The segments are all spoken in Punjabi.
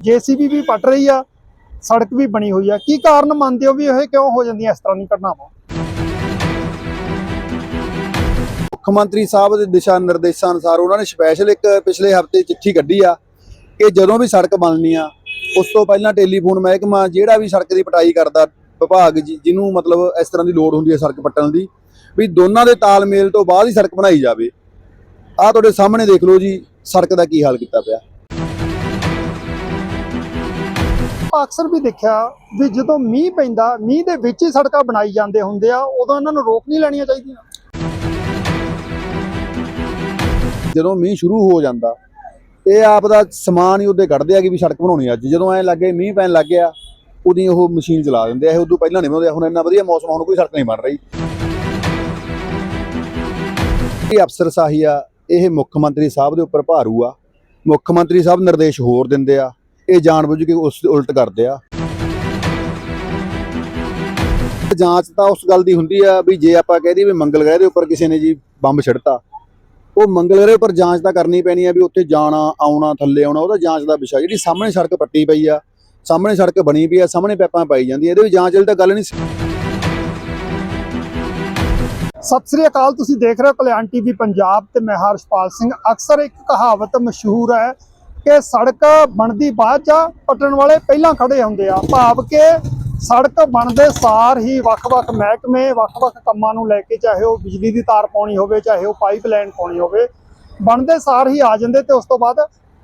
ਜੀਸੀਬੀ ਵੀ ਪਟ ਰਹੀ ਆ, ਸੜਕ ਵੀ ਬਣੀ ਹੋਈ ਆ। ਕੀ ਕਾਰਨ ਮੰਨਦੇ ਹੋ ਵੀ ਇਹ ਕਿਉਂ ਹੋ ਜਾਂਦੀਆਂ ਇਸ ਤਰ੍ਹਾਂ ਦੀਆਂ ਘਟਨਾਵਾਂ? ਮੁੱਖ ਮੰਤਰੀ ਸਾਹਿਬ ਦੇ ਦਿਸ਼ਾ ਨਿਰਦੇਸ਼ਾਂ ਅਨੁਸਾਰ ਉਹਨਾਂ ਨੇ ਸਪੈਸ਼ਲ ਇੱਕ ਪਿਛਲੇ ਹਫ਼ਤੇ ਚਿੱਠੀ ਕੱਢੀ ਆ ਕਿ ਜਦੋਂ ਵੀ ਸੜਕ ਬਣਨੀ ਆ, ਉਸ ਤੋਂ ਪਹਿਲਾਂ ਟੈਲੀਫੋਨ ਮਹਿਕਮਾ ਜਿਹੜਾ ਵੀ ਸੜਕ ਦੀ ਪਟਾਈ ਕਰਦਾ, ਵਿਭਾਗ ਜੀ- ਜਿਹਨੂੰ ਮਤਲਬ ਇਸ ਤਰ੍ਹਾਂ ਦੀ ਲੋੜ ਹੁੰਦੀ ਹੈ ਸੜਕ ਪੱਟਣ ਦੀ, ਵੀ ਦੋਨਾਂ ਦੇ ਤਾਲਮੇਲ ਤੋਂ ਬਾਅਦ ਹੀ ਸੜਕ ਬਣਾਈ ਜਾਵੇ। ਆਹ ਤੁਹਾਡੇ ਸਾਹਮਣੇ ਦੇਖ ਲਓ ਜੀ, ਸੜਕ ਦਾ ਕੀ ਹਾਲ ਕੀਤਾ ਪਿਆ। ਅਕਸਰ ਵੀ ਦੇਖਿਆ ਵੀ ਜਦੋਂ ਮੀਂਹ ਪੈਂਦਾ ਮੀਂਹ ਦੇ ਵਿੱਚ ਹੀ ਸੜਕਾਂ ਬਣਾਈ ਜਾਂਦੇ ਹੁੰਦੇ ਆ ਉਦੋਂ ਇਹਨਾਂ ਨੂੰ ਰੋਕ ਨਹੀਂ ਲੈਣੀਆਂ ਚਾਹੀਦੀਆਂ। ਜਦੋਂ ਮੀਂਹ ਸ਼ੁਰੂ ਹੋ ਜਾਂਦਾ ਇਹ ਆਪ ਦਾ ਸਮਾਨ ਹੀ ਉਹਦੇ ਕੱਢਦੇ ਆ ਕਿ ਵੀ ਸੜਕ ਬਣਾਉਣੀ ਅੱਜ। ਜਦੋਂ ਐ ਲੱਗੇ ਮੀਂਹ ਪੈਣ ਲੱਗ ਗਿਆ ਉਹਦੀ ਉਹ ਮਸ਼ੀਨ ਚਲਾ ਦਿੰਦੇ ਆ ਇਹ ਉਦੋਂ ਪਹਿਲਾਂ ਨਹੀਂ ਬਣਾਉਂਦੇ ਹੁਣ ਇੰਨਾ ਵਧੀਆ ਮੌਸਮ ਆ, ਹੁਣ ਕੋਈ ਸੜਕ ਨਹੀਂ ਬਣ ਰਹੀ। ਇਹ ਅਫਸਰ ਸਾਹੀ ਆ ਇਹ ਮੁੱਖ ਮੰਤਰੀ ਸਾਹਿਬ ਦੇ ਉੱਪਰ ਭਾਰੂ ਆ। ਮੁੱਖ ਮੰਤਰੀ ਸਾਹਿਬ ਨਿਰਦੇਸ਼ ਹੋਰ ਦਿੰਦੇ ਆ। ਇਹ ਜਾਣਬੁੱਝ ਕੇ ਉਸ ਉਲਟ ਕਰਦੇ ਆ। ਜਾਂਚ ਤਾਂ ਉਸ ਗੱਲ ਦੀ ਹੁੰਦੀ ਆ ਵੀ ਜੇ ਆਪਾਂ ਕਹਿ ਦਈਏ ਵੀ ਮੰਗਲ ਗ੍ਰਹਿ ਦੇ ਉੱਪਰ ਕਿਸੇ ਨੇ ਜੀ ਬੰਬ ਛਿੜਤਾ, ਉਹ ਮੰਗਲ ਗ੍ਰਹਿ ਉੱਪਰ ਜਾਂਚ ਤਾਂ ਕਰਨੀ ਪੈਣੀ ਆ ਵੀ ਉੱਥੇ ਜਾਣਾ, ਆਉਣਾ, ਥੱਲੇ ਆਉਣਾ, ਉਹਦਾ ਜਾਂਚ ਦਾ ਵਿਸ਼ਾ, ਜਿਹੜੀ ਸਾਹਮਣੇ ਸੜਕ ਪੱਟੀ ਪਈ ਆ, ਸਾਹਮਣੇ ਸੜਕ ਬਣੀ ਪਈ ਆ, ਸਾਹਮਣੇ ਪੈਪਾਂ ਪਾਈ ਜਾਂਦੀਆਂ, ਇਹਦੇ ਵਿੱਚ ਜਾਂਚ ਵਾਲੀ ਤਾਂ ਗੱਲ ਨਹੀਂ ਸਤਿ ਸ੍ਰੀ ਅਕਾਲ, ਤੁਸੀਂ ਦੇਖ ਰਹੇ ਹੋ ਕਲਿਆਣ ਟੀਵੀ ਪੰਜਾਬ ਤੇ ਮੈਂ ਹਰਸ਼ਪਾਲ ਸਿੰਘ। ਅਕਸਰ ਇੱਕ ਕਹਾਵਤ ਮਸ਼ਹੂਰ ਹੈ ਕਿ ਸੜਕ ਬਣਦੀ ਬਾਅਦ ਚ ਪਟਣ ਵਾਲੇ ਪਹਿਲਾਂ ਖੜੇ ਹੁੰਦੇ ਆ। ਭਾਵ ਕਿ ਸੜਕ ਬਣਦੇ ਸਾਰ ਹੀ ਵੱਖ-ਵੱਖ ਮਹਿਕਮੇ ਵੱਖ-ਵੱਖ ਕੰਮਾਂ ਨੂੰ ਲੈ ਕੇ ਚਾਹੇ ਉਹ ਬਿਜਲੀ ਦੀ ਤਾਰ ਪਾਉਣੀ ਹੋਵੇ, ਚਾਹੇ ਉਹ ਪਾਈਪਲਾਈਨ ਪਾਉਣੀ ਹੋਵੇ, ਬਣਦੇ ਸਾਰ ਹੀ ਆ ਜਾਂਦੇ ਤੇ ਉਸ ਤੋਂ ਬਾਅਦ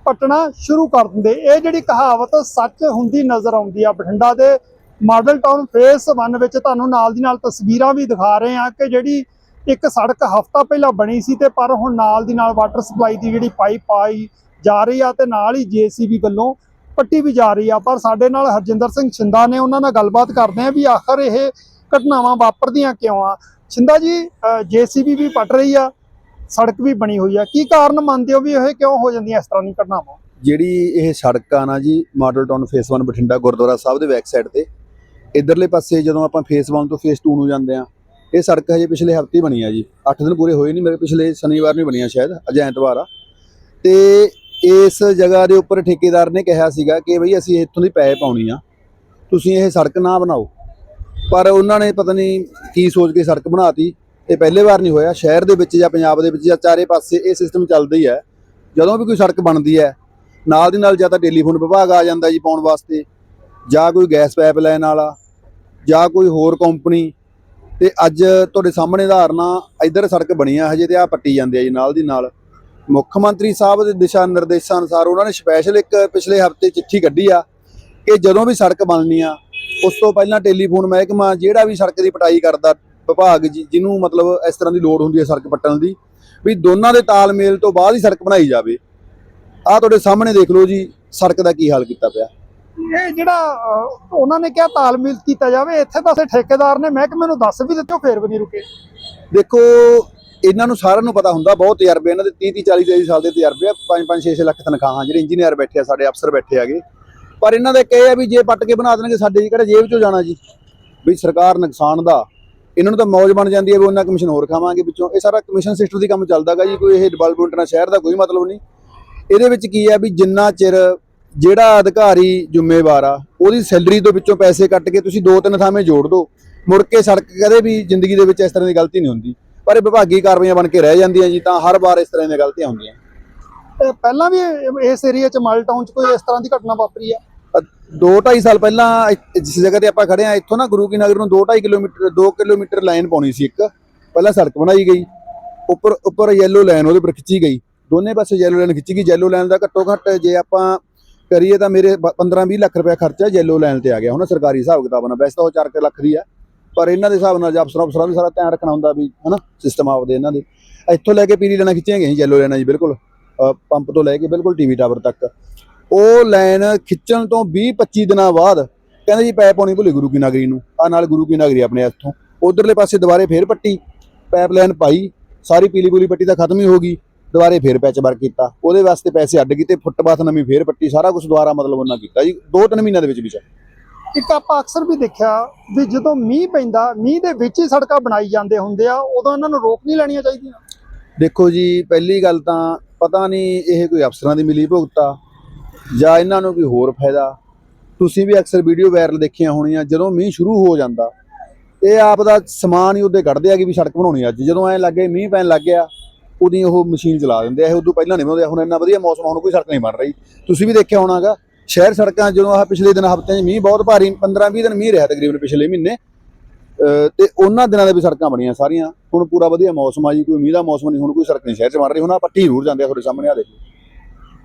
ਪਟਣਾ ਸ਼ੁਰੂ ਕਰ ਦਿੰਦੇ। ਇਹ ਜਿਹੜੀ ਕਹਾਵਤ ਸੱਚ ਹੁੰਦੀ ਨਜ਼ਰ ਆਉਂਦੀ ਆ ਬਠਿੰਡਾ ਦੇ ਮਾਡਲ ਟਾਊਨ ਫੇਸ 1 ਵਿੱਚ ਤੁਹਾਨੂੰ ਨਾਲ ਦੀ ਨਾਲ ਤਸਵੀਰਾਂ ਵੀ ਦਿਖਾ ਰਹੇ ਹਾਂ ਕਿ ਜਿਹੜੀ ਇੱਕ ਸੜਕ ਹਫਤਾ ਪਹਿਲਾਂ ਬਣੀ ਸੀ ਤੇ ਪਰ ਹੁਣ ਨਾਲ ਦੀ ਨਾਲ ਵਾਟਰ ਸਪਲਾਈ ਦੀ ਜਿਹੜੀ ਪਾਈਪ ਆਈ ਜਾ ਰਹੀ ਆ ਤੇ ਨਾਲ ਹੀ ਜੀਸੀਬੀ ਵੱਲੋਂ ਪੱਟੀ ਵੀ ਜਾ ਰਹੀ ਆ। ਪਰ ਸਾਡੇ ਨਾਲ ਹਰਜਿੰਦਰ ਸਿੰਘ ਛਿੰਦਾ ਨੇ ਉਹਨਾਂ ਨਾਲ ਗੱਲਬਾਤ ਕਰਦੇ ਆ ਵੀ ਆਖਰ ਇਹ ਘਟਨਾਵਾਂ ਵਾਪਰਦੀਆਂ ਕਿਉਂ ਆ? ਛਿੰਦਾ ਜੀ ਜੀਸੀਬੀ ਵੀ ਪਟ ਰਹੀ ਆ, ਸੜਕ ਵੀ ਬਣੀ ਹੋਈ ਆ। ਕੀ ਕਾਰਨ ਮੰਨਦੇ ਹੋ ਵੀ ਇਹ ਕਿਉਂ ਹੋ ਜਾਂਦੀਆਂ ਇਸ ਤਰ੍ਹਾਂ ਦੀਆਂ ਘਟਨਾਵਾਂ? ਜਿਹੜੀ ਇਹ ਸੜਕ ਆ ਨਾ ਜੀ, model town phase 1 Bathinda gurdwara Sahib ਦੇ ਬੈਕ ਸਾਈਡ ਤੇ, ਇਧਰਲੇ ਪਾਸੇ ਜਦੋਂ ਆਪਾਂ ਫੇਸ 1 ਤੋਂ ਫੇਸ 2 ਨੂੰ ਜਾਂਦੇ ਆ, ਇਹ ਸੜਕ ਹਜੇ ਪਿਛਲੇ ਹਫ਼ਤੇ ਬਣੀ ਆ ਜੀ। 8 ਦਿਨ ਪੂਰੇ ਹੋਏ ਨਹੀਂ, ਮੇਰੇ ਪਿਛਲੇ ਸ਼ਨੀਵਾਰ ਨੂੰ ਹੀ ਬਣੀ ਆ ਸ਼ਾਇਦ, ਅੱਜ ਐਤਵਾਰ ਆ। ਤੇ ਇਸ ਜਗ੍ਹਾ ਦੇ ਉੱਪਰ ਠੇਕੇਦਾਰ ਨੇ ਕਿਹਾ ਸੀਗਾ ਕਿ ਬਈ ਅਸੀਂ ਇੱਥੋਂ ਦੀ ਪੈ ਪਾਉਣੀ ਆ, ਤੁਸੀਂ ਇਹ ਸੜਕ ਨਾ ਬਣਾਓ। ਪਰ ਉਹਨਾਂ ਨੇ ਪਤਾ ਨਹੀਂ ਕੀ ਸੋਚ ਕੇ ਸੜਕ ਬਣਾਤੀ। ਇਹ ਪਹਿਲੇ ਵਾਰ ਨਹੀਂ ਹੋਇਆ। ਸ਼ਹਿਰ ਦੇ ਵਿੱਚ ਜਾਂ ਪੰਜਾਬ ਦੇ ਵਿੱਚ ਜਾਂ ਚਾਰੇ ਪਾਸੇ ਇਹ ਸਿਸਟਮ ਚੱਲਦਾ ਹੀ। ਹੈ ਜਦੋਂ ਵੀ ਕੋਈ ਸੜਕ ਬਣਦੀ ਹੈ, ਨਾਲ ਦੀ ਨਾਲ ਜਾਂ ਤਾਂ ਟੈਲੀਫੋਨ ਵਿਭਾਗ ਆ ਜਾਂਦਾ ਜੀ ਪਾਉਣ ਵਾਸਤੇ, ਜਾਂ ਕੋਈ ਗੈਸ ਪਾਈਪ ਪਾਈਪਲਾਈਨ ਵਾਲਾ, ਜਾਂ ਕੋਈ ਹੋਰ ਕੰਪਨੀ ਤੇ ਅੱਜ ਤੁਹਾਡੇ ਸਾਹਮਣੇ ਉਦਾਹਰਨਾਂ ਇੱਧਰ ਸੜਕ ਬਣੀ ਆ, ਹਜੇ ਤੇ ਆ ਪੱਟੀ ਜਾਂਦੇ ਆ ਜੀ ਨਾਲ ਦੀ ਨਾਲ। ਮੁੱਖ ਮੰਤਰੀ ਸਾਹਿਬ ਦੇ ਦਿਸ਼ਾ ਨਿਰਦੇਸ਼ਾਂ ਅਨੁਸਾਰ ਉਹਨਾਂ ਨੇ ਸਪੈਸ਼ਲ ਇੱਕ ਪਿਛਲੇ ਹਫ਼ਤੇ ਚਿੱਠੀ ਕੱਢੀ ਆ ਕਿ ਜਦੋਂ ਵੀ ਸੜਕ ਬਣਨੀ ਆ ਉਸ ਤੋਂ ਪਹਿਲਾਂ ਟੈਲੀਫੋਨ ਮਹਿਕਮਾ ਜਿਹੜਾ ਵੀ ਸੜਕ ਦੀ ਪਟਾਈ ਕਰਦਾ ਵਿਭਾਗ ਜਿਹਨੂੰ ਮਤਲਬ ਇਸ ਤਰ੍ਹਾਂ ਦੀ ਲੋੜ ਹੁੰਦੀ ਹੈ ਸੜਕ ਪੱਟਣ ਦੀ ਵੀ ਦੋਨਾਂ ਦੇ ਤਾਲਮੇਲ ਤੋਂ ਬਾਅਦ ਹੀ ਸੜਕ ਬਣਾਈ ਜਾਵੇ। ਆਹ ਤੁਹਾਡੇ ਸਾਹਮਣੇ ਦੇਖ ਲਓ ਜੀ ਸੜਕ ਦਾ ਕੀ ਹਾਲ ਕੀਤਾ ਪਿਆ। ਇਹ ਜਿਹੜਾ ਉਹਨਾਂ ਨੇ ਕਿਹਾ ਤਾਲਮੇਲ ਕੀਤਾ ਜਾਵੇ ਇੱਥੇ ਤਾਂ ਸੇ ਠੇਕੇਦਾਰ ਨੇ ਮਹਿਕਮੇ ਨੂੰ ਦੱਸ ਵੀ ਦਿੱਤੇ ਫੇਰ ਵੀ ਨਹੀਂ ਰੁਕੇ। ਦੇਖੋ ਇਹਨਾਂ ਨੂੰ ਸਾਰਿਆਂ ਨੂੰ ਪਤਾ ਹੁੰਦਾ, ਬਹੁਤ ਤਜਰਬੇ ਇਹਨਾਂ ਦੇ 30 30 40 40 ਸਾਲ ਦੇ ਤਜਰਬੇ ਆ 5 5 6 6 ਲੱਖ ਤਨਖਾਹਾਂ, ਜਿਹੜੇ ਇੰਜੀਨੀਅਰ ਬੈਠੇ ਆ, ਸਾਡੇ ਅਫਸਰ ਬੈਠੇ ਆਗੇ ਪਰ ਇਹਨਾਂ ਦਾ ਇੱਕ ਇਹ ਆ ਵੀ ਜੇ ਪੱਟ ਕੇ ਬਣਾ ਦੇਣਗੇ ਸਾਡੇ ਜੀ, ਕਿਹੜਾ ਜੇਬ ਚੋਂ ਜਾਣਾ ਜੀ? ਵੀ ਸਰਕਾਰ ਨੁਕਸਾਨ ਦਾ, ਇਹਨਾਂ ਨੂੰ ਤਾਂ ਮੌਜ ਬਣ ਜਾਂਦੀ ਹੈ ਵੀ ਉਹਨਾਂ ਕਮਿਸ਼ਨ ਹੋਰ ਖਾਵਾਂਗੇ ਵਿੱਚੋਂ। ਇਹ ਸਾਰਾ ਕਮਿਸ਼ਨ ਸਿਸਟਮ ਦੀ ਕੰਮ ਚੱਲਦਾਗਾ ਜੀ, ਕੋਈ ਇਹ ਡਿਵੈਲਪਮੈਂਟ ਨਾਲ ਸ਼ਹਿਰ ਦਾ ਕੋਈ ਮਤਲਬ ਨਹੀਂ। ਇਹਦੇ ਵਿੱਚ ਕੀ ਹੈ ਵੀ ਜਿੰਨਾ ਚਿਰ ਜਿਹੜਾ ਅਧਿਕਾਰੀ ਜ਼ਿੰਮੇਵਾਰ ਆ, ਉਹਦੀ ਸੈਲਰੀ ਤੋਂ ਵਿੱਚੋਂ ਪੈਸੇ ਕੱਟ ਕੇ ਤੁਸੀਂ ਦੋ ਤਿੰਨ ਥਾਵੇਂ ਜੋੜ ਦਿਓ ਮੁੜ ਕੇ ਸੜਕ ਕਦੇ ਵੀ ਜ਼ਿੰਦਗੀ ਦੇ ਵਿੱਚ ਇਸ ਤਰ੍ਹਾਂ ਦੀ ਗਲਤੀ ਨਹੀਂ ਹੁੰਦੀ। ਪਰ ਇਹ ਵਿਭਾਗੀ ਕਾਰਵਾਈਆਂ ਬਣ ਕੇ ਰਹਿ ਜਾਂਦੀਆਂ ਜੀ ਤਾਂ ਹਰ ਵਾਰ ਇਸ ਤਰ੍ਹਾਂ ਦੀਆਂ ਗਲਤੀਆਂ ਹੁੰਦੀਆਂ। ਪਹਿਲਾਂ ਵੀ ਇਸ ਏਰੀਆ ਚ ਮਾਲ ਟਾਊਨ ਚ ਕੋਈ ਇਸ ਤਰ੍ਹਾਂ ਦੀ ਘਟਨਾ ਵਾਪਰੀ ਆ ਅ, ਦੋ ਢਾਈ ਸਾਲ ਪਹਿਲਾਂ ਜਿਸ ਜਗ੍ਹਾ ਤੇ ਆਪਾਂ ਖੜੇ ਆ ਇੱਥੋਂ ਨਾ ਗੁਰੂ ਕੀ ਨਗਰ ਨੂੰ 2.5 ਕਿਲੋਮੀਟਰ 2 ਕਿਲੋਮੀਟਰ ਲਾਈਨ ਪਾਉਣੀ ਸੀ ਇੱਕ। ਪਹਿਲਾਂ ਸੜਕ ਬਣਾਈ ਗਈ ਉੱਪਰ ਉੱਪਰ ਯੈਲੋ ਲਾਈਨ ਉਹਦੇ ਉੱਪਰ ਖਿੱਚੀ ਗਈ। ਦੋਨੇ ਪਾਸੇ ਯੈਲੋ ਲਾਈਨ ਖਿੱਚੀ ਗਈ ਯੈਲੋ ਲਾਈਨ ਦਾ ਘੱਟੋ ਘੱਟ ਜੇ ਆਪਾਂ ਕਰੀਏ ਤਾਂ ਮੇਰੇ 15-20 ਲੱਖ ਰੁਪਏ ਖਰਚਾ ਯੈਲੋ ਲਾਈਨ ਤੇ ਆ ਗਿਆ। ਹੁਣ ਸਰਕਾਰੀ ਹਿਸਾਬ ਕਿਤਾਬ ਨਾਲ ਵੈਸੇ ਤਾਂ ਉਹ 4 ਲੱਖ ਦੀ ਆ। ਪਰ ਇਹਨਾਂ ਦੇ ਹਿਸਾਬ ਨਾਲ ਜੇ ਅਫਸਰਾਂ ਅਫਸਰਾਂ ਵੀ ਸਾਰਾ ਧਿਆਨ ਰੱਖਣਾ ਹੁੰਦਾ ਵੀ ਹਨਾ ਸਿਸਟਮ ਆਪਦੇ ਇਹਨਾਂ ਦੇ। ਇੱਥੋਂ ਲੈ ਕੇ ਪੀਲੀ ਲੈਣਾ ਖਿੱਚੀਆਂ ਗਈਆਂ ਯੈਲੋ ਲਾਈਨਾਂ ਜੀ, ਬਿਲਕੁਲ। ਪੰਪ ਤੋਂ ਲੈ ਕੇ ਬਿਲਕੁਲ ਟੀਵੀ ਟਾਵਰ ਤੱਕ। ਉਹ ਲਾਈਨ ਖਿੱਚਣ ਤੋਂ 20-25 ਦਿਨਾਂ ਬਾਅਦ ਕਹਿੰਦੇ ਜੀ ਪੈਪ ਪਾਉਣੀ ਭੁੱਲੀ ਗੁਰੂ ਕੀ ਨਗਰੀ ਨੂੰ। ਆ ਨਾਲ ਗੁਰੂ ਕੀ ਨਗਰੀ ਆਪਣੇ ਇੱਥੋਂ ਉਧਰਲੇ ਪਾਸੇ ਦੁਬਾਰੇ ਫੇਰ ਪੱਟੀ ਪਾਈਪ ਲਾਈਨ ਪਾਈ, ਸਾਰੀ ਪੀਲੀ ਪੂਲੀ ਪੱਟੀ ਤਾਂ ਖਤਮ ਹੀ ਹੋ ਗਈ। ਦੁਬਾਰੇ ਫੇਰ ਪੈਚ ਵਰਕ ਕੀਤਾ। ਉਹਦੇ ਵਾਸਤੇ ਪੈਸੇ ਅੱਡ ਕੀਤੇ ਫੁੱਟਪਾਥ ਨਵੀਂ ਫੇਰ ਪੱਟੀ, ਸਾਰਾ ਕੁਝ ਦੁਬਾਰਾ ਮਤਲਬ ਉਹਨਾਂ ਕੀਤਾ ਜੀ ਦੋ ਤਿੰਨ ਮਹੀਨਿਆਂ ਦੇ ਵਿੱਚ ਵਿੱਚ। ਇੱਕ ਆਪਾਂ ਅਕਸਰ ਵੀ ਦੇਖਿਆ ਵੀ ਜਦੋਂ ਮੀਂਹ ਪੈਂਦਾ, ਮੀਂਹ ਦੇ ਵਿੱਚ ਹੀ ਸੜਕਾਂ ਬਣਾਈ ਜਾਂਦੇ ਹੁੰਦੇ ਆ, ਉਦੋਂ ਇਹਨਾਂ ਨੂੰ ਰੋਕ ਨਹੀਂ ਲੈਣੀਆਂ ਚਾਹੀਦੀਆਂ। ਦੇਖੋ ਜੀ, ਪਹਿਲੀ ਗੱਲ ਤਾਂ ਪਤਾ ਨਹੀਂ ਇਹ ਕੋਈ ਅਫਸਰਾਂ ਦੀ ਮਿਲੀ ਭੁਗਤਾ ਜਾਂ ਇਹਨਾਂ ਨੂੰ ਕੋਈ ਹੋਰ ਫਾਇਦਾ। ਤੁਸੀਂ ਵੀ ਅਕਸਰ ਵੀਡੀਓ ਵਾਇਰਲ ਦੇਖੀਆਂ ਹੋਣੀਆਂ, ਜਦੋਂ ਮੀਂਹ ਸ਼ੁਰੂ ਹੋ ਜਾਂਦਾ, ਇਹ ਆਪ ਦਾ ਸਮਾਨ ਹੀ ਉਹਦੇ ਕੱਢਦੇ ਆ ਕਿ ਵੀ ਸੜਕ ਬਣਾਉਣੀ ਅੱਜ। ਜਦੋਂ ਐ ਲੱਗੇ ਮੀਂਹ ਪੈਣ ਲੱਗ ਗਿਆ, ਉਹਦੀ ਉਹ ਮਸ਼ੀਨ ਚਲਾ ਦਿੰਦੇ ਆ, ਇਹ ਉਦੋਂ ਪਹਿਲਾਂ ਨਹੀਂ ਬਣਾਉਂਦੇ, ਹੁਣ ਇੰਨਾ ਵਧੀਆ ਮੌਸਮ ਹੁਣ ਕੋਈ ਸੜਕ ਨਹੀਂ ਬਣ ਰਹੀ। ਤੁਸੀਂ ਵੀ ਦੇਖਿਆ ਹੋਣਾਗਾ ਸ਼ਹਿਰ ਸੜਕਾਂ ਜਦੋਂ ਆਹ ਪਿਛਲੇ ਦਿਨ ਹਫ਼ਤਿਆਂ 'ਚ ਮੀਂਹ, ਬਹੁਤ ਭਾਰੀ 15-20 ਦਿਨ ਮੀਂਹ ਰਿਹਾ ਤਕਰੀਬਨ ਪਿਛਲੇ ਮਹੀਨੇ। ਤੇ ਉਹਨਾਂ ਦਿਨਾਂ ਦੇ ਵੀ ਸੜਕਾਂ ਬਣੀਆਂ ਸਾਰੀਆਂ। ਹੁਣ ਪੂਰਾ ਵਧੀਆ ਮੌਸਮ ਆ ਜੀ, ਕੋਈ ਮੀਂਹ ਦਾ ਮੌਸਮ ਨਹੀਂ, ਹੁਣ ਕੋਈ ਸੜਕ ਨਹੀਂ, ਸ਼ਹਿਰ 'ਚ ਬਣ ਰਹੀ। ਹੁਣ ਆ ਪੱਟੀ ਜ਼ਰੂਰ ਜਾਂਦੇ ਆ ਤੁਹਾਡੇ ਸਾਹਮਣੇ, ਆ ਦੇਖੋ।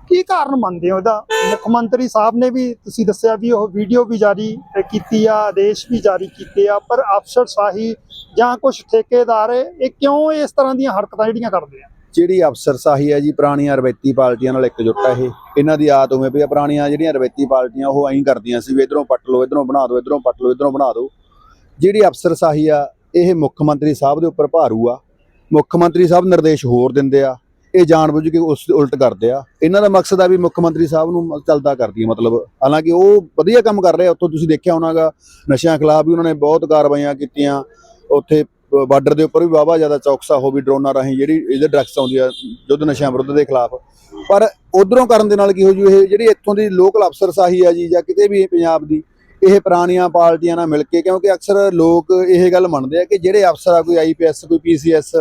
ਕੀ ਕਾਰਨ ਮੰਨਦੇ ਹੋ ਇਹਦਾ? ਮੁੱਖ ਮੰਤਰੀ ਸਾਹਿਬ ਨੇ ਵੀ ਤੁਸੀਂ ਦੱਸਿਆ ਵੀ ਉਹ ਵੀਡੀਓ ਵੀ ਜਾਰੀ ਕੀਤੀ ਆ, ਆਦੇਸ਼ ਵੀ ਜਾਰੀ ਕੀਤੇ ਆ, ਪਰ ਅਫਸਰ, ਸ਼ਾਹੀ ਜਾਂ ਕੁਝ ਠੇਕੇਦਾਰ, ਇਹ ਕਿਉਂ ਇਸ ਤਰ੍ਹਾਂ ਦੀਆਂ ਹਰਕਤਾਂ ਜਿਹੜੀਆਂ ਕਰਦੇ ਆ? ਜਿਹੜੀ ਅਫਸਰਸ਼ਾਹੀ ਹੈ ਜੀ ਪੁਰਾਣੀਆਂ ਰਵੈਤੀ ਪਾਰਟੀਆਂ ਨਾਲ ਇੱਕ ਜੁੱਟ ਹੈ ਇਹ। ਇਹਨਾਂ ਦੀ ਆਦਤ ਉਵੇਂ ਪਈ ਆ, ਪੁਰਾਣੀਆਂ ਜਿਹੜੀਆਂ ਰਵੈਤੀ ਪਾਰਟੀਆਂ ਉਹ ਐਂ ਕਰਦੀਆਂ ਸੀ ਵੀ ਇਧਰੋਂ ਪੱਟ ਲਓ, ਇਧਰੋਂ ਬਣਾ ਦਿਓ, ਇਧਰੋਂ ਪੱਟ ਲਓ, ਇਧਰੋਂ ਬਣਾ ਦਿਓ। ਜਿਹੜੀ ਅਫਸਰਸ਼ਾਹੀ ਆ, ਇਹ ਮੁੱਖ ਮੰਤਰੀ ਸਾਹਿਬ ਦੇ ਉੱਪਰ ਭਾਰੂ ਆ। ਮੁੱਖ ਮੰਤਰੀ ਸਾਹਿਬ ਨਿਰਦੇਸ਼ ਹੋਰ ਦਿੰਦੇ ਆ। ਇਹ ਜਾਣਬੁੱਝ ਕੇ ਉਸ ਉਲਟ ਕਰਦੇ ਆ। ਇਹਨਾਂ ਦਾ ਮਕਸਦ ਆ ਵੀ ਮੁੱਖ ਮੰਤਰੀ ਸਾਹਿਬ ਨੂੰ ਚਲਦਾ ਕਰਦੀ ਮਤਲਬ। ਹਾਲਾਂਕਿ ਉਹ ਵਧੀਆ ਕੰਮ ਕਰ ਰਹੇ ਆ ਉੱਥੋਂ ਤੁਸੀਂ ਦੇਖਿਆ ਹੋਣਾਗਾ, ਨਸ਼ਿਆਂ ਖਿਲਾਫ ਵੀ ਉਹਨਾਂ ਨੇ ਬਹੁਤ ਕਾਰਵਾਈਆਂ ਕੀਤੀਆਂ। ਉੱਥੇ ਬਾਰਡਰ ਦੇ ਉੱਪਰ ਵੀ ਵਾਵਾ ਜ਼ਿਆਦਾ ਚੌਕਸਾ ਹੋ ਵੀ ਡਰੋਨਾਂ ਰਾਹੀਂ ਜਿਹੜੀ ਇਹਦੇ ਡਰੱਗਸ ਆਉਂਦੀ ਆ, ਯੁੱਧ ਨਸ਼ਿਆਂ ਵਿਰੁੱਧ ਦੇ ਖਿਲਾਫ। ਪਰ ਉਧਰੋਂ ਕਰਨ ਦੇ ਨਾਲ ਕੀ ਹੋ ਜੂ, ਇਹ ਜਿਹੜੀ ਇੱਥੋਂ ਦੀ ਲੋਕਲ ਅਫਸਰਸ਼ਾਹੀ ਆ ਜੀ ਜਾਂ ਕਿਤੇ ਵੀ ਪੰਜਾਬ ਦੀ, ਇਹ ਪੁਰਾਣੀਆਂ ਪਾਰਟੀਆਂ ਨਾਲ ਮਿਲ ਕੇ, ਕਿਉਂਕਿ ਅਕਸਰ ਲੋਕ ਇਹ ਗੱਲ ਮੰਨਦੇ ਆ ਕਿ ਜਿਹੜੇ ਅਫਸਰ ਆ, ਕੋਈ ਆਈਪੀਐਸ ਕੋਈ ਪੀਸੀਐਸ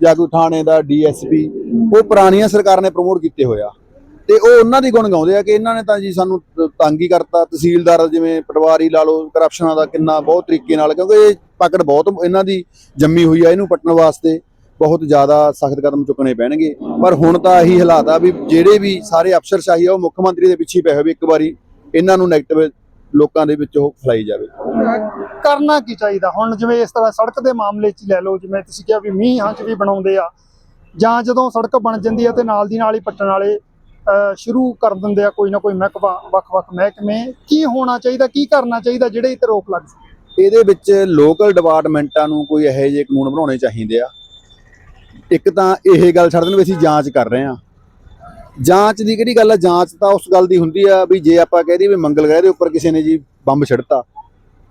ਜਾਂ ਕੋਈ ਥਾਣੇ ਦਾ ਡੀਐਸਪੀ ਉਹ ਪੁਰਾਣੀਆਂ ਸਰਕਾਰ ਨੇ ਪ੍ਰਮੋਟ ਕੀਤੇ ਹੋਇਆ ਤੇ ਉਹ ਉਹਨਾਂ ਦੀ ਗੁਣ ਗਾਉਂਦੇ ਆ ਕਿ ਇਹਨਾਂ ਨੇ ਤਾਂ ਜੀ ਸਾਨੂੰ ਤੰਗ ਹੀ ਕਰਤਾ। ਤਹਿਸੀਲਦਾਰ ਜਿਵੇਂ ਪਟਵਾਰੀ ਲਾ ਲਓ ਕਰਪਸ਼ਨਾਂ ਦਾ ਕਿੰਨਾ ਬਹੁਤ ਤਰੀਕੇ ਨਾਲ, ਕਿਉਂਕਿ ਇਹ ਪਕੜ ਬਹੁਤ ਇਹਨਾਂ ਦੀ ਜੰਮੀ ਹੋਈ ਆ, ਇਹਨੂੰ ਪੱਟਣ ਵਾਸਤੇ ਬਹੁਤ ਜ਼ਿਆਦਾ ਸਖਤ ਕਦਮ ਚੁੱਕਣੇ ਪੈਣਗੇ। ਪਰ ਹੁਣ ਤਾਂ ਇਹੀ ਹਾਲਾਤ ਆ ਵੀ ਜਿਹੜੇ ਵੀ ਸਾਰੇ ਅਫਸਰਸ਼ਾਹੀ ਆ, ਉਹ ਮੁੱਖ ਮੰਤਰੀ ਦੇ ਪਿੱਛੇ ਹੀ ਪਏ ਹੋਏ ਇੱਕ ਵਾਰੀ ਇਹਨਾਂ ਨੂੰ ਨੈਗੇਟਿਵ ਲੋਕਾਂ ਦੇ ਵਿੱਚ ਉਹ ਫੈਲਾਈ ਜਾਵੇ। ਕਰਨਾ ਕੀ ਚਾਹੀਦਾ? ਹੁਣ ਜਿਵੇਂ ਇਸ ਤਰ੍ਹਾਂ ਸੜਕ ਦੇ ਮਾਮਲੇ 'ਚ ਲੈ ਲਓ, ਜਿਵੇਂ ਤੁਸੀਂ ਕਿਹਾ ਵੀ ਮੀਂਹਾਂ 'ਚ ਵੀ ਬਣਾਉਂਦੇ ਆ, ਜਾਂ ਜਦੋਂ ਸੜਕ ਬਣ ਜਾਂਦੀ ਆ ਤੇ ਨਾਲ ਦੀ ਨਾਲ ਹੀ ਪੱਟਣ ਵਾਲੇ ਸ਼ੁਰੂ ਕਰ ਦਿੰਦੇ ਆ ਕੋਈ ਨਾ ਕੋਈ ਮਹਿਕਮਾ, ਵੱਖ-ਵੱਖ ਮਹਿਕਮੇ। ਕੀ ਹੋਣਾ ਚਾਹੀਦਾ, ਕੀ ਕਰਨਾ ਚਾਹੀਦਾ, ਜਿਹੜੇ ਤੇ ਰੋਕ ਲੱਗ ਇਹਦੇ ਵਿੱਚ ਲੋਕਲ ਡਿਪਾਰਟਮੈਂਟਾਂ ਨੂੰ ਕੋਈ ਇਹੋ ਜਿਹੇ ਕਾਨੂੰਨ ਬਣਾਉਣੇ ਚਾਹੀਦੇ ਆ। ਇੱਕ ਤਾਂ ਇਹ ਗੱਲ ਛੱਡ ਦੇਣ ਵੀ ਅਸੀਂ ਜਾਂਚ ਕਰ ਰਹੇ ਆ ਜਾਂਚ ਦੀ ਕਿਹੜੀ ਗੱਲ ਆ? ਜਾਂਚ ਤਾਂ ਉਸ ਗੱਲ ਦੀ ਹੁੰਦੀ ਆ ਵੀ ਜੇ ਆਪਾਂ ਕਹਿ ਦਈਏ ਵੀ ਮੰਗਲ ਗ੍ਰਹਿ ਦੇ ਉੱਪਰ ਕਿਸੇ ਨੇ ਜੀ ਬੰਬ ਛੱਡਤਾ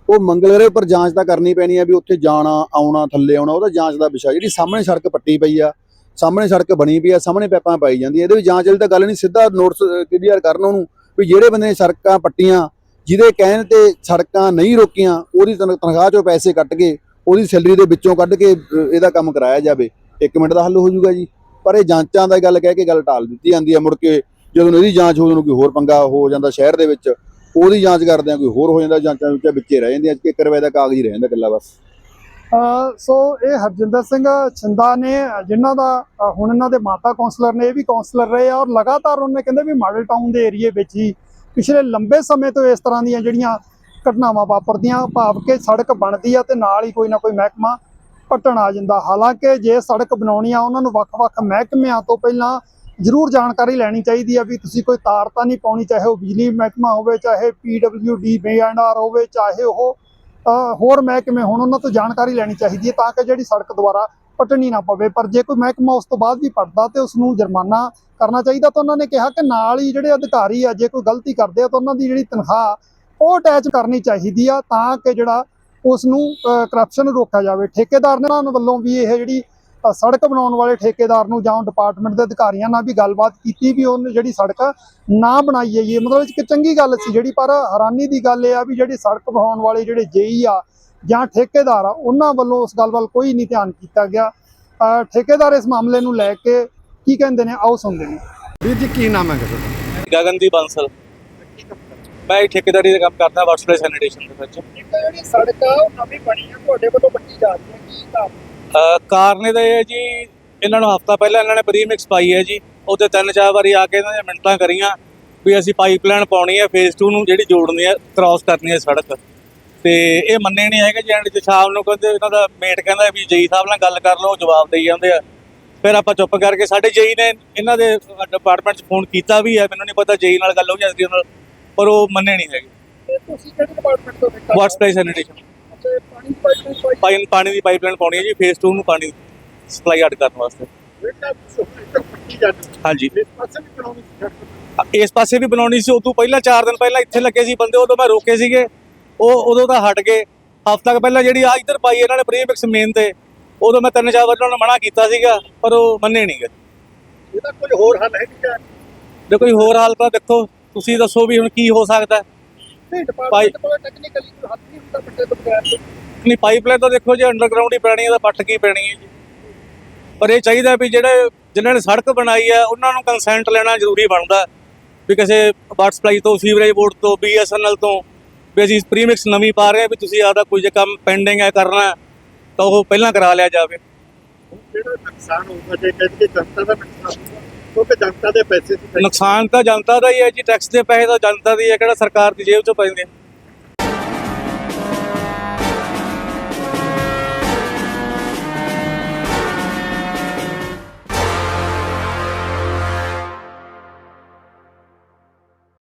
ਉਹ ਮੰਗਲ ਗ੍ਰਹਿ ਉੱਪਰ ਜਾਂਚ ਤਾਂ ਕਰਨੀ ਪੈਣੀ ਆ ਵੀ ਉੱਥੇ ਜਾਣਾ, ਆਉਣਾ, ਥੱਲੇ ਆਉਣਾ ਉਹਦਾ ਜਾਂਚ ਦਾ ਵਿਸ਼ਾ। ਜਿਹੜੀ ਸਾਹਮਣੇ ਸੜਕ ਪੱਟੀ ਪਈ ਆ ਸਾਹਮਣੇ ਸੜਕ ਬਣੀ ਪਈ ਆ, ਸਾਹਮਣੇ ਪੈਪਾਂ ਪਾਈ ਜਾਂਦੀਆਂ। ਇਹਦੇ ਵਿੱਚ ਜਾਂਚ ਵਾਲੀ ਤਾਂ ਗੱਲ ਨਹੀਂ, ਸਿੱਧਾ ਨੋਟਿਸ ਕਲੀਅਰ ਕਰਨ ਉਹਨੂੰ ਵੀ ਜਿਹੜੇ ਬੰਦੇ ਨੇ ਸੜਕਾਂ ਪੱਟੀਆਂ, ਜਿਹਦੇ ਕਹਿਣ ਤੇ ਸੜਕਾਂ ਨਹੀਂ ਰੋਕੀਆਂ, ਉਹਦੀ ਤਨਖਾਹ ਚੋਂ ਪੈਸੇ ਕੱਟ ਕੇ, ਉਹਦੀ ਸੈਲਰੀ ਦੇ ਵਿੱਚੋਂ ਕੱਢ ਕੇ ਇਹਦਾ ਕੰਮ ਕਰਾਇਆ ਜਾਵੇ। 1 ਮਿੰਟ ਦਾ ਹੱਲ ਹੋ ਜਾਊਗਾ ਜੀ। ਪਰ ਇਹ ਜਾਂਚਾਂ ਦਾ ਗੱਲ ਕਹਿ ਕੇ ਗੱਲ ਟਾਲ ਦਿੱਤੀ ਜਾਂਦੀ ਹੈ ਮੁੜ ਕੇ, ਜਦੋਂ ਇਹਦੀ ਜਾਂਚ ਹੋ ਜਦੋਂ ਕੋਈ ਹੋਰ ਪੰਗਾ ਹੋ ਜਾਂਦਾ ਸ਼ਹਿਰ ਦੇ ਵਿੱਚ, ਉਹਦੀ ਜਾਂਚ ਕਰਦੇ ਆ, ਕੋਈ ਹੋਰ ਹੋ ਜਾਂਦਾ ਜਾਂਚਾਂ ਵਿੱਚ ਵਿੱਚੇ ਰਹਿ ਜਾਂਦੀਆਂ ਕਿ 1 ਰੁਪਏ ਦਾ ਕਾਗਜ਼ ਹੀ ਰਹਿ ਜਾਂਦਾ ਇਕੱਲਾ ਬਸ। ਸੋ ਇਹ ਹਰਜਿੰਦਰ ਸਿੰਘ ਛਿੰਦਾ ਨੇ ਅ, ਜਿਨ੍ਹਾਂ ਦਾ ਹੁਣ ਇਹਨਾਂ ਦੇ ਮਾਤਾ ਕਾਉਂਸਲਰ ਨੇ ਇਹ ਵੀ ਕਾਉਂਸਲਰ ਰਹੇ ਆ ਔਰ ਲਗਾਤਾਰ ਉਹਨੇ ਕਹਿੰਦੇ ਵੀ ਮਾਡਲ ਟਾਊਨ ਦੇ ਏਰੀਏ ਵਿੱਚ ਹੀ ਪਿਛਲੇ ਲੰਬੇ ਸਮੇਂ ਤੋਂ ਇਸ ਤਰ੍ਹਾਂ ਦੀਆਂ ਜਿਹੜੀਆਂ ਘਟਨਾਵਾਂ ਵਾਪਰਦੀਆਂ ਭਾਵ ਕਿ ਸੜਕ ਬਣਦੀ ਆ ਤੇ ਨਾਲ ਹੀ ਕੋਈ ਨਾ ਕੋਈ ਮਹਿਕਮਾ ਪੱਟਣ ਆ ਜਾਂਦਾ। ਹਾਲਾਂਕਿ ਜੇ ਸੜਕ ਬਣਾਉਣੀ ਆ ਉਹਨਾਂ ਨੂੰ ਵੱਖ-ਵੱਖ ਮਹਿਕਮਿਆਂ ਤੋਂ ਪਹਿਲਾਂ ਜ਼ਰੂਰ ਜਾਣਕਾਰੀ ਲੈਣੀ ਚਾਹੀਦੀ ਆ ਵੀ ਤੁਸੀਂ ਕੋਈ ਤਾਰ ਤਾਂ ਨਹੀਂ ਪਾਉਣੀ ਚਾਹੇ ਉਹ ਬਿਜਲੀ ਮਹਿਕਮਾ ਹੋਵੇ ਚਾਹੇ ਪੀਡਬਲਯੂਡੀ ਬੀਐਨਆਰ ਹੋਵੇ ਚਾਹੇ ਉਹ ਹੋਰ ਮਹਿਕਮੇ ਹੁਣ ਉਹਨਾਂ ਤੋਂ ਜਾਣਕਾਰੀ ਲੈਣੀ ਚਾਹੀਦੀ ਹੈ ਤਾਂ ਕਿ ਜਿਹੜੀ ਸੜਕ ਦੁਆਰਾ ਪਟਣੀ ਨਾ ਪਵੇ। ਪਰ ਜੇ ਕੋਈ ਮਹਿਕਮਾ ਉਸ ਤੋਂ ਬਾਅਦ ਵੀ ਪਟਦਾ ਤੇ ਉਸ ਨੂੰ ਜੁਰਮਾਨਾ ਕਰਨਾ ਚਾਹੀਦਾ ਤਾਂ ਉਹਨਾਂ ਨੇ ਕਿਹਾ ਕਿ ਨਾਲ ਹੀ ਜਿਹੜੇ ਅਧਿਕਾਰੀ ਆ, ਜੇ ਕੋਈ ਗਲਤੀ ਕਰਦੇ ਆ ਤਾਂ ਉਹਨਾਂ ਦੀ ਜਿਹੜੀ ਤਨਖਾਹ, ਉਹ ਅਟੈਚ ਕਰਨੀ ਚਾਹੀਦੀ ਆ ਤਾਂ ਕਿ ਜਿਹੜਾ ਉਸ ਨੂੰ ਕਰਪਸ਼ਨ ਰੋਕਿਆ ਜਾਵੇ। ਠੇਕੇਦਾਰ ਨੇ ਉਹਨਾਂ ਵੱਲੋਂ ਵੀ ਇਹ ਜਿਹੜੀ ਸੜਕ ਬਣਾਉਣ ਵਾਲੇ ਠੇਕੇਦਾਰ ਨੂੰ ਜਾਂ ਡਿਪਾਰਟਮੈਂਟ ਦੇ ਅਧਿਕਾਰੀਆਂ ਨਾਲ ਵੀ ਗੱਲਬਾਤ ਕੀਤੀ ਵੀ ਉਹਨੇ ਜਿਹੜੀ ਸੜਕ ਨਾ ਬਣਾਈ ਜਾਈਏ ਮਤਲਬ ਇੱਕ ਚੰਗੀ ਗੱਲ ਸੀ ਜਿਹੜੀ ਪਰ ਹੈਰਾਨੀ ਦੀ ਗੱਲ ਇਹ ਆ ਵੀ ਜਿਹੜੀ ਸੜਕ ਬਣਾਉਣ ਵਾਲੇ ਜਿਹੜੇ ਜੇਈ ਆ ਜਾਂ ਠੇਕੇਦਾਰ ਆ ਉਹਨਾਂ ਵੱਲੋਂ ਉਸ ਗੱਲ ਵੱਲ ਕੋਈ ਨਹੀਂ ਧਿਆਨ ਕੀਤਾ ਗਿਆ। ਠੇਕੇਦਾਰ ਇਸ ਮਾਮਲੇ ਨੂੰ ਲੈ ਕੇ ਕੀ ਕਹਿੰਦੇ ਨੇ? ਆਓ ਸੁਣਦੇ ਨੇ। ਵੀਰ ਜੀ ਕੀ ਨਾਮ ਹੈ ਤੁਹਾਡਾ? ਗਗਨਦੀਪ ਬੰਸਲ। ਮੈਂ ਇਹ ਠੇਕੇਦਾਰੀ ਦਾ ਕੰਮ ਕਰਦਾ ਵਾਟਰ ਸੈਨੀਟੇਸ਼ਨ ਦੇ ਵਿੱਚ। ਜਿਹੜੀ ਸੜਕ ਆ ਉਹ ਨਵੀਂ ਬਣੀ ਆ ਤੁਹਾਡੇ ਵੱਲੋਂ ਪੱਟੀ ਜਾ ਰਹੀ ਹੈ। ਕੀ ਕਾਰਨ? ਕਾਰਨ ਇਹਦਾ ਇਹ ਹੈ ਜੀ ਇਹਨਾਂ ਨੂੰ ਹਫਤਾ ਪਹਿਲਾਂ ਇਹਨਾਂ ਨੇ ਪ੍ਰੀਮਿਕਸ ਪਾਈ ਹੈ ਜੀ। ਉਹਦੇ ਤਿੰਨ ਚਾਰ ਵਾਰੀ ਆ ਕੇ ਇਹਨਾਂ ਨੇ ਮਿੰਟਾਂ ਕਰੀਆਂ ਵੀ ਅਸੀਂ ਪਾਈਪਲਾਈਨ ਪਾਉਣੀ ਹੈ ਫੇਜ਼ 2 ਨੂੰ ਜਿਹੜੀ ਜੋੜਨੀ ਹੈ ਕ੍ਰਾਸ ਕਰਨੀ ਹੈ ਸੜਕ। ਤੇ ਇਹ ਮੰਨੇ ਨਹੀਂ ਹੈਗੇ ਜੀ ਐਂਡ ਚ ਸ਼ਾਮ ਨੂੰ ਕਹਿੰਦੇ ਇਹਨਾਂ ਦਾ ਮੇਟ ਕਹਿੰਦਾ ਵੀ ਜਈ ਸਾਹਿਬ ਨਾਲ ਗੱਲ ਕਰ ਲਓ ਜਵਾਬ ਦੇਈ ਜਾਂਦੇ ਆ। ਫਿਰ ਆਪਾਂ ਚੁੱਪ ਕਰਕੇ ਸਾਡੇ ਜਈ ਨੇ ਇਹਨਾਂ ਦੇ ਡਿਪਾਰਟਮੈਂਟ 'ਚ ਫੋਨ ਕੀਤਾ ਵੀ ਹੈ ਮੈਨੂੰ ਨਹੀਂ ਪਤਾ ਜਈ ਨਾਲ ਗੱਲ ਹੋ ਜਾਂਦੀ ਉਹਨਾਂ ਨਾਲ ਪਰ ਉਹ ਮੰਨੇ ਨਹੀਂ ਹੈਗੇ। ਤੁਸੀਂ ਕਿਹੜੇ ਡਿਪਾਰਟਮੈਂਟ ਤੋਂ ਵਾਟਰ ਸਪਲਾਈ ਸੈਨੀਟੇਸ਼ਨ ਪਾਣੀ ਪਾਣੀ ਦੀ ਪਾਈਪਲਾਈਨ ਪਾਉਣੀ ਹੈ ਜੀ ਫੇਸ 2 ਨੂੰ ਪਾਣੀ ਸਪਲਾਈ ਅੱਡ ਕਰਨ ਵਾਸਤੇ। ਹਾਂਜੀ। ਇਸ ਪਾਸੇ ਵੀ ਬਣਾਉਣੀ ਸੀ ਉਦੋਂ ਪਹਿਲਾਂ 4 ਦਿਨ ਪਹਿਲਾਂ ਇੱਥੇ ਲੱਗੇ ਸੀ ਬੰਦੇ ਉਦੋਂ ਮੈਂ ਰੋਕੇ ਸੀਗੇ। ਉਹ ਉਦੋਂ ਤਾਂ ਹਟ ਗਏ। ਹਫ਼ਤਾ ਪਹਿਲਾਂ ਜਿਹੜੀ ਆ ਇੱਧਰ ਪਾਈ ਇਹਨਾਂ ਨੇ ਪ੍ਰੀਮਿਕਸ ਮੇਨ ਤੇ ਉਦੋਂ ਮੈਂ ਤਿੰਨ ਚਾਰ ਵਾਰ ਉਹਨਾਂ ਨੂੰ ਮਨਾ ਕੀਤਾ ਸੀਗਾ ਪਰ ਉਹ ਮੰਨੇ ਨਹੀਂ ਗਏ। ਇਹਦਾ ਕੋਈ ਹੋਰ ਹੱਲ ਹੈ ਕਿ ਕੋਈ ਹੋਰ ਹਾਲ ਤਾਂ ਦੇਖੋ ਤੁਸੀਂ ਦੱਸੋ ਵੀ ਹੁਣ ਕੀ ਹੋ ਸਕਦਾ? ਨਹੀਂ ਡਿਪਾਰਟਮੈਂਟ ਕੋਲ ਟੈਕਨੀਕਲੀ ਕੋਈ ਹੱਥ ਨਹੀਂ ਹੁੰਦਾ ਪੱਟੇ ਤੋਂ ਬਗੈਰ ਨਹੀਂ ਪਾਈਪਲਾਈਨ ਤਾਂ ਦੇਖੋ ਜੀ ਅੰਡਰਗਰਾਉਂਡ ਹੀ ਪੈਣੀ ਹੈ ਤਾਂ ਪੱਟ ਕੀ ਪੈਣੀ ਹੈ ਜੀ। ਪਰ ਇਹ ਚਾਹੀਦਾ ਵੀ ਜਿਹੜੇ ਜਿਨ੍ਹਾਂ ਨੇ ਸੜਕ ਬਣਾਈ ਹੈ ਉਹਨਾਂ ਨੂੰ ਕੰਸੈਂਟ ਲੈਣਾ ਜ਼ਰੂਰੀ ਬਣਦਾ ਵੀ ਕਿਸੇ ਵਾਟਰ ਸਪਲਾਈ ਤੋਂ ਸੀਵਰੇਜ ਬੋਰਡ ਤੋਂ ਬੀਐਸਐਨਐਲ ਤੋਂ ਵੀ ਅਸੀਂ ਪ੍ਰੀਮਿਕਸ ਨਵੀਂ ਪਾ ਰਹੇ ਹਾਂ ਵੀ ਤੁਸੀਂ ਆਦਾ ਕੋਈ ਜੇ ਕੰਮ ਪੈਂਡਿੰਗ ਹੈ ਕਰਨਾ ਤਾਂ ਉਹ ਪਹਿਲਾਂ ਕਰਾ ਲਿਆ ਜਾਵੇ। ਜਿਹੜਾ ਨੁਕਸਾਨ ਹੋਊਗਾ ਜੇ ਕਹਿੰਦੇ ਜਨਤਾ ਦਾ ਨੁਕਸਾਨ ਕਿਉਂਕਿ ਜਨਤਾ ਦੇ ਪੈਸੇ ਦੀ ਨੁਕਸਾਨ ਤਾਂ ਜਨਤਾ ਦਾ ਹੀ ਹੈ ਜੀ ਟੈਕਸ ਦੇ ਪੈਸੇ ਤਾਂ ਜਨਤਾ ਦੀ ਹੈ, ਕਿਹੜਾ ਸਰਕਾਰ ਦੀ ਜੇਬ 'ਚੋਂ ਪੈਂਦੇ